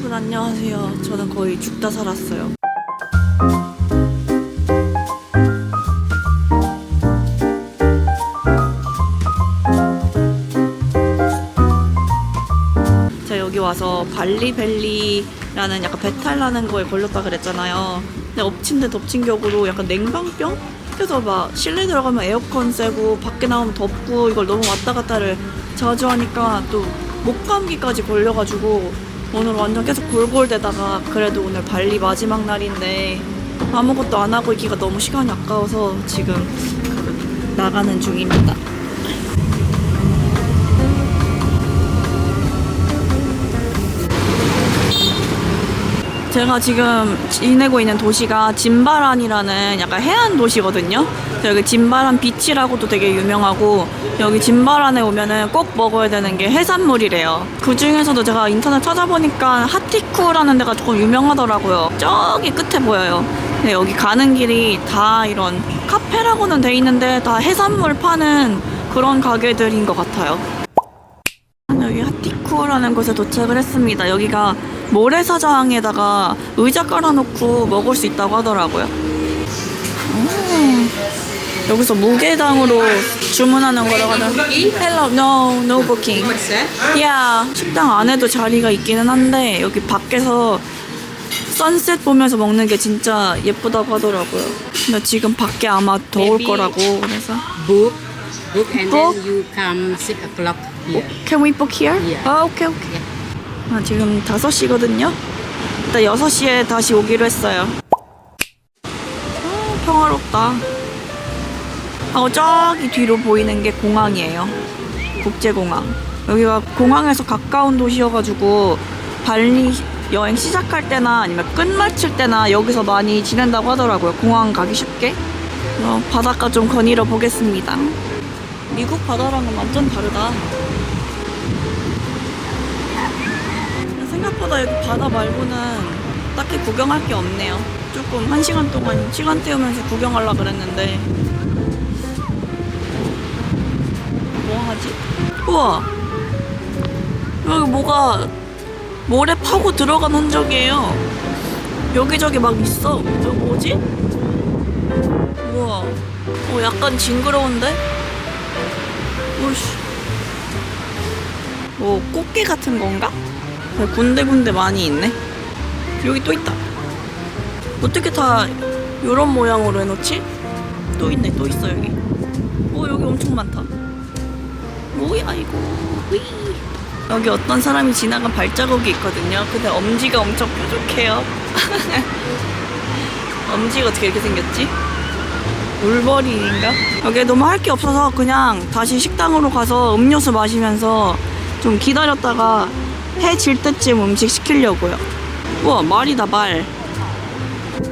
여러분 안녕하세요. 저는 거의 죽다 살았어요. 제가 여기 와서 발리벨리라는 약간 배탈 나는 거에 걸렸다 그랬잖아요. 근데 엎친 데 덮친 격으로 약간 냉방병? 그래서 막 실내 들어가면 에어컨 쐬고 밖에 나오면 덥고 이걸 너무 왔다 갔다를 자주 하니까 또 목감기까지 걸려가지고 오늘 완전 계속 골골대다가 그래도 오늘 발리 마지막 날인데 아무것도 안 하고 있기가 너무 시간이 아까워서 지금 나가는 중입니다. 제가 지금 지내고 있는 도시가 짐바란이라는 약간 해안 도시거든요. 여기 짐바란 비치라고도 되게 유명하고 여기 짐바란에 오면은 꼭 먹어야 되는 게 해산물이래요. 그 중에서도 제가 인터넷 찾아보니까 하티쿠라는 데가 조금 유명하더라고요. 저기 끝에 보여요. 근데 여기 가는 길이 다 이런 카페라고는 돼 있는데 다 해산물 파는 그런 가게들인 것 같아요. 여기 하티쿠라는 곳에 도착을 했습니다. 여기가 모래사장에다가 의자 깔아놓고 먹을 수 있다고 하더라고요. 음, 여기서 무게당으로 주문하는 거라고 하더라고요. Hello, no, no booking. Yeah, 식당 안에도 자리가 있기는 한데 여기 밖에서 선셋 보면서 먹는 게 진짜 예쁘다고 하더라고요. 근데 지금 밖에 아마 더울. 거라고 그래서 book book and Book? then you come six o'clock here Can we book here? Yeah. 아, 오케이, 오케이. 아, 지금 5시거든요? 일단 6시에 다시 오기로 했어요. 아, 평화롭다. 하고 저기 뒤로 보이는 게 공항이에요. 국제공항. 여기가 공항에서 가까운 도시여가지고 발리 여행 시작할 때나 아니면 끝마칠 때나 여기서 많이 지낸다고 하더라고요. 공항 가기 쉽게. 어, 바닷가 좀 거닐어 보겠습니다. 미국 바다랑은 완전 다르다. 생각보다 여기 바다 말고는 딱히 구경할 게 없네요. 조금 한 시간 동안 시간 때우면서 구경하려 그랬는데 뭐 하지? 우와 여기 뭐가 모래 파고 들어간 흔적이에요. 여기저기 막 있어. 저 뭐지? 우와. 어 약간 징그러운데? 오씨. 뭐 꽃게 같은 건가? 군데군데 많이 있네. 여기 또 있다. 어떻게 다 이런 모양으로 해놓지? 또 있네, 또 있어 여기. 오 여기 엄청 많다. 뭐야 이거? 위. 여기 어떤 사람이 지나간 발자국이 있거든요. 근데 엄지가 엄청 뾰족해요. 엄지가 어떻게 이렇게 생겼지? 울버린인가? 여기 너무 할 게 없어서 그냥 다시 식당으로 가서 음료수 마시면서 좀 기다렸다가 해 질 때쯤 음식 시키려고요. 우와, 말이다, 말.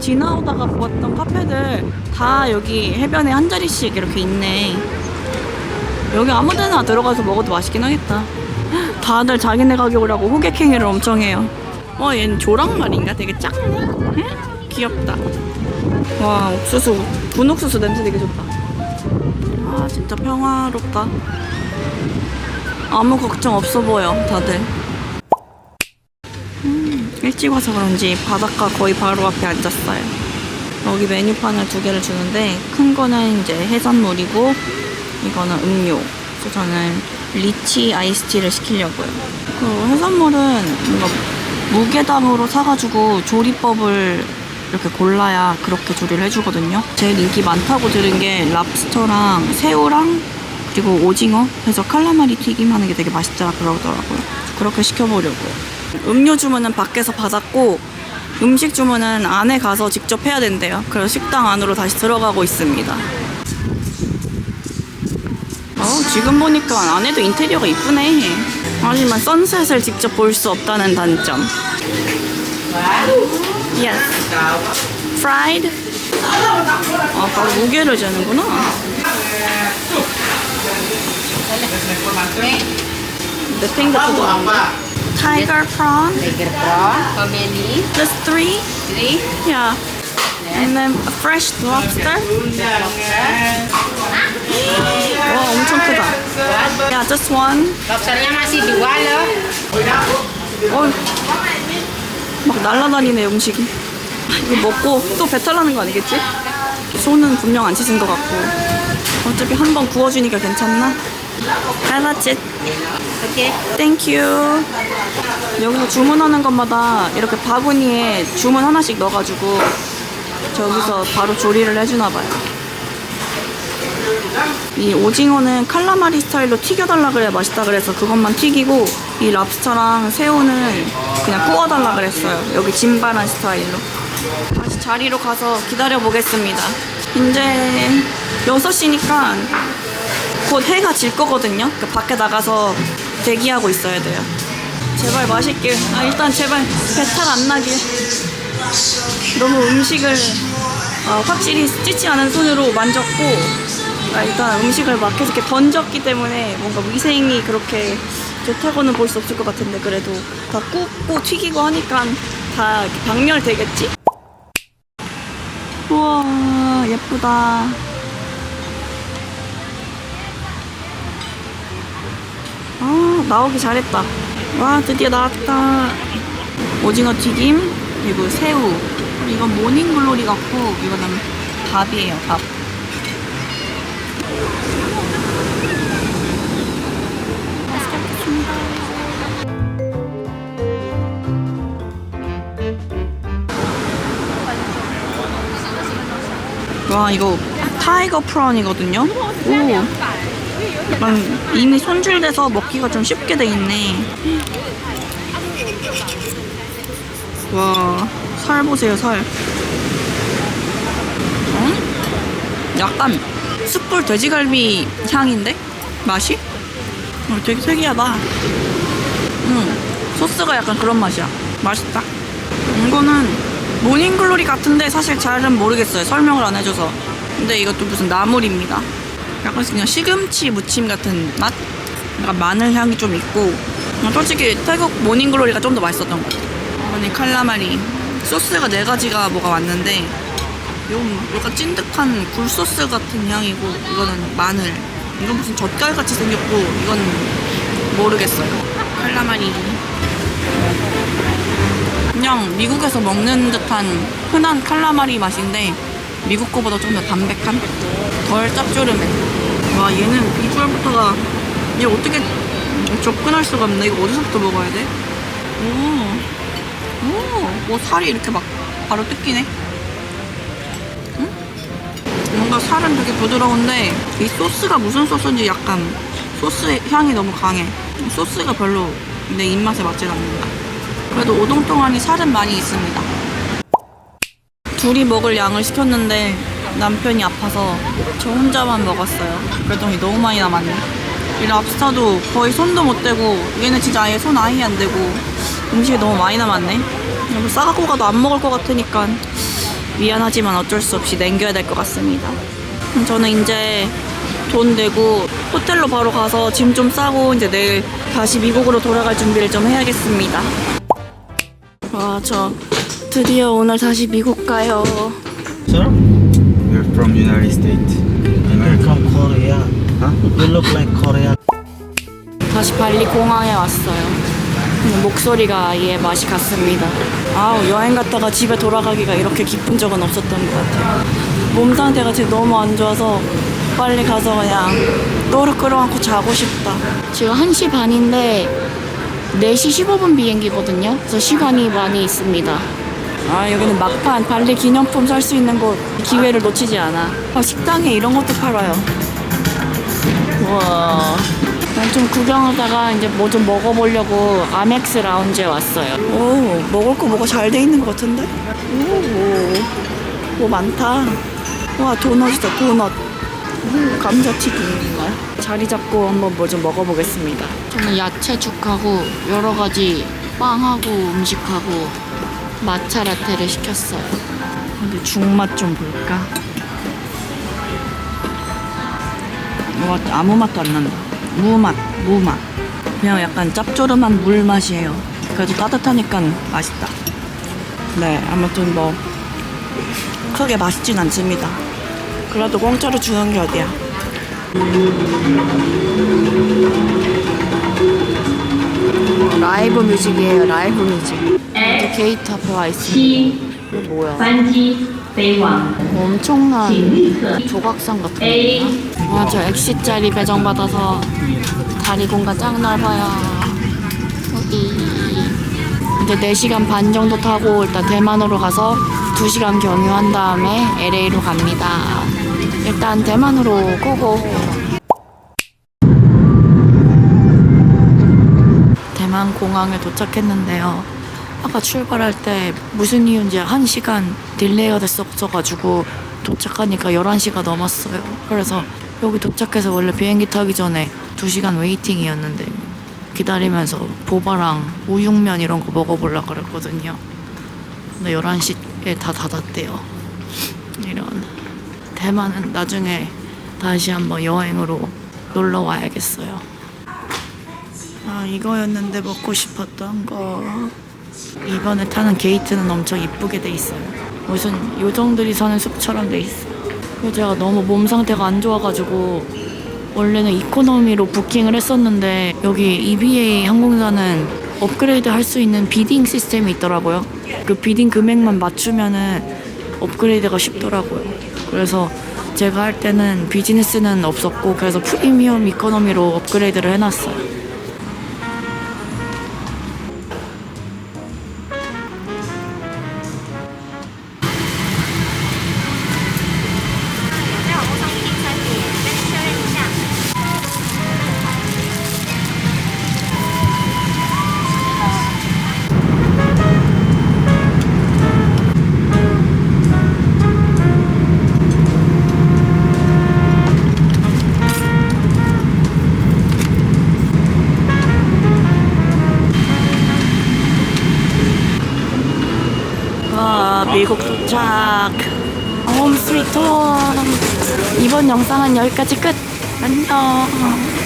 지나오다가 보았던 카페들 다 여기 해변에 한 자리씩 이렇게 있네. 여기 아무 데나 들어가서 먹어도 맛있긴 하겠다. 다들 자기네 가게오라고 호객행위를 엄청 해요. 와, 얘는 조랑말인가? 되게 작네? 응? 귀엽다. 와, 옥수수, 분옥수수 냄새 되게 좋다. 아, 진짜 평화롭다. 아무 걱정 없어 보여, 다들. 일찍 와서 그런지 바닷가 거의 바로 앞에 앉았어요. 여기 메뉴판을 두 개를 주는데 큰 거는 이제 해산물이고 이거는 음료. 그래서 저는 리치 아이스티를 시키려고요. 그 해산물은 뭔가 무게당으로 사가지고 조리법을 이렇게 골라야 그렇게 조리를 해주거든요. 제일 인기 많다고 들은 게 랍스터랑 새우랑 그리고 오징어 해서 칼라마리 튀김 하는 게 되게 맛있더라 그러더라고요. 그렇게 시켜보려고요. 음료 주문은 밖에서 받았고 음식 주문은 안에 가서 직접 해야 된대요. 그래서 식당 안으로 다시 들어가고 있습니다. 어, 지금 보니까 안에도 인테리어가 이쁘네. 하지만 선셋을 직접 볼 수 없다는 단점. Yes. Fried. 아, 바로 무게를 재는구나. 넷핑 같은 거 나온다. Tiger prawn. tiger prawn how many Just three. three Yeah. And then a fresh lobster. 와, 엄청 크다. Yeah, just one. lobsternya masih dua loh 어, 날라다니네 음식이. 이거 먹고 또 배탈 나는 거 아니겠지? 손은 분명 안 씻은 것 같고. 어차피 한 번 구워주니까 괜찮나? It. Okay. 땡큐. 여기서 주문하는 것마다 이렇게 바구니에 주문 하나씩 넣어가지고 저기서 바로 조리를 해주나 봐요. 이 오징어는 칼라마리 스타일로 튀겨달라 그래야 맛있다 그래서 그것만 튀기고 이 랍스터랑 새우는 그냥 구워달라 그랬어요. 여기 진바란 스타일로. 다시 자리로 가서 기다려 보겠습니다. 이제 6시니까 곧 해가 질 거거든요. 그 밖에 나가서 대기하고 있어야 돼요. 제발 맛있길. 아 일단 제발 배탈 안 나길. 너무 음식을 아, 확실히 찢지 않은 손으로 만졌고 아, 일단 음식을 막 계속 이렇게 던졌기 때문에 뭔가 위생이 그렇게 좋다고는 볼 수 없을 것 같은데 그래도 다 굽고 튀기고 하니까 다 이렇게 박멸되겠지? 우와 예쁘다. 아 나오기 잘했다 와 드디어 나왔다 오징어 튀김 그리고 새우 이건 모닝글로리 같고 이거는 밥이에요 밥 맛있게 먹겠습니다 와 이거 타이거 프라운이거든요 오 약간 이미 손질돼서 먹기가 좀 쉽게 돼 있네. 와, 살 보세요, 살. 음? 약간 숯불 돼지갈비 향인데? 맛이? 어, 되게 특이하다. 음, 소스가 약간 그런 맛이야. 맛있다. 이거는 모닝글로리 같은데 사실 잘은 모르겠어요. 설명을 안 해줘서. 근데 이것도 무슨 나물입니다. 약간 그냥 시금치 무침 같은 맛? 약간 마늘 향이 좀 있고 그냥 솔직히 태국 모닝글로리가 좀 더 맛있었던 것 같아요 이번에 칼라마리 소스가 네 가지가 뭐가 왔는데 이건 약간 찐득한 굴소스 같은 향이고 이거는 마늘 이건 무슨 젓갈같이 생겼고 이건 모르겠어요 칼라마리 그냥 미국에서 먹는 듯한 흔한 칼라마리 맛인데 미국 거보다 좀 더 담백한? 덜 짭조름해. 와 얘는 비주얼부터가 얘 어떻게 접근할 수가 없네. 이거 어디서부터 먹어야 돼? 오, 오, 뭐 살이 이렇게 막 바로 뜯기네. 응? 뭔가 살은 되게 부드러운데 이 소스가 무슨 소스인지 약간 소스 향이 너무 강해. 소스가 별로 내 입맛에 맞진 않는다. 그래도 오동통안이 살은 많이 있습니다. 둘이 먹을 양을 시켰는데 남편이 아파서 저 혼자만 먹었어요. 그랬더니 너무 많이 남았네. 이 랍스타도 거의 손도 못 대고 얘는 진짜 아예 손 아예 안 대고 음식이 너무 많이 남았네. 싸갖고 가도 안 먹을 것 같으니까 미안하지만 어쩔 수 없이 남겨야 될 것 같습니다. 저는 이제 돈 내고 호텔로 바로 가서 짐 좀 싸고 이제 내일 다시 미국으로 돌아갈 준비를 좀 해야겠습니다. 와, 저 드디어 오늘 다시 미국 가요. Sir? We're from United States. America. from Korea. Huh? You look like Korea. 다시 발리 공항에 왔어요. 목소리가 아예 맛이 갔습니다. 아우 여행 갔다가 집에 돌아가기가 이렇게 기쁜 적은 없었던 것 같아요. 몸 상태가 지금 너무 안 좋아서 빨리 가서 그냥 또르 끌어안고 자고 싶다. 지금 1시 반인데 4시 15분 비행기거든요. 그래서 시간이 많이 있습니다. 아 여기는 막판 발리 기념품 살 수 있는 곳 기회를 놓치지 않아. 아, 식당에 이런 것도 팔아요. 우와. 난 좀 구경하다가 이제 뭐 좀 먹어보려고 아멕스 라운지에 왔어요. 오, 먹을 거 뭐가 잘 돼 있는 것 같은데? 오, 뭐 많다. 와, 도넛이다, 도넛. 오, 감자튀김. 자리 잡고 한번 뭐 좀 먹어보겠습니다. 저는 야채죽하고 여러 가지 빵하고 음식하고 마차 라떼를 시켰어요. 근데 죽맛 좀 볼까? 와, 아무 맛도 안 난다. 무맛, 무맛. 그냥 약간 짭조름한 물 맛이에요. 그래도 따뜻하니까 맛있다. 네, 아무튼 뭐 크게 맛있진 않습니다. 그래도 공짜로 주는 게 어디야. 라이브 뮤직이에요, 라이브 뮤직. 게이트 앞에 와있어. 이거 뭐야? 반지. 엄청난 조각상 같은 거. 와, 저 엑시짜리 배정받아서 다리 공간 짱 넓어요. 여기. 이제 4시간 반 정도 타고 일단 대만으로 가서 2시간 경유한 다음에 LA로 갑니다. 일단 대만으로 고고. 대만 공항에 도착했는데요. 아까 출발할 때 무슨 이유인지 1시간 딜레이가 됐었어가지고 도착하니까 11시가 넘었어요. 그래서 여기 도착해서 원래 비행기 타기 전에 2시간 웨이팅이었는데 기다리면서 보바랑 우육면 이런 거 먹어보려고 그랬거든요. 근데 11시에 다 닫았대요. 이런. 대만은 나중에 다시 한번 여행으로 놀러 와야겠어요. 아, 이거였는데 먹고 싶었던 거. 이번에 타는 게이트는 엄청 이쁘게 돼 있어요. 무슨 요정들이 사는 숲처럼 돼 있어. 그래서 제가 너무 몸 상태가 안 좋아가지고 원래는 이코노미로 부킹을 했었는데 여기 EVA 항공사는 업그레이드 할 수 있는 비딩 시스템이 있더라고요. 그 비딩 금액만 맞추면은 업그레이드가 쉽더라고요. 그래서 제가 할 때는 비즈니스는 없었고 그래서 프리미엄 이코노미로 업그레이드를 해놨어요. 미국 도착 홈 스위트 홈 이번 영상은 여기까지 끝. 안녕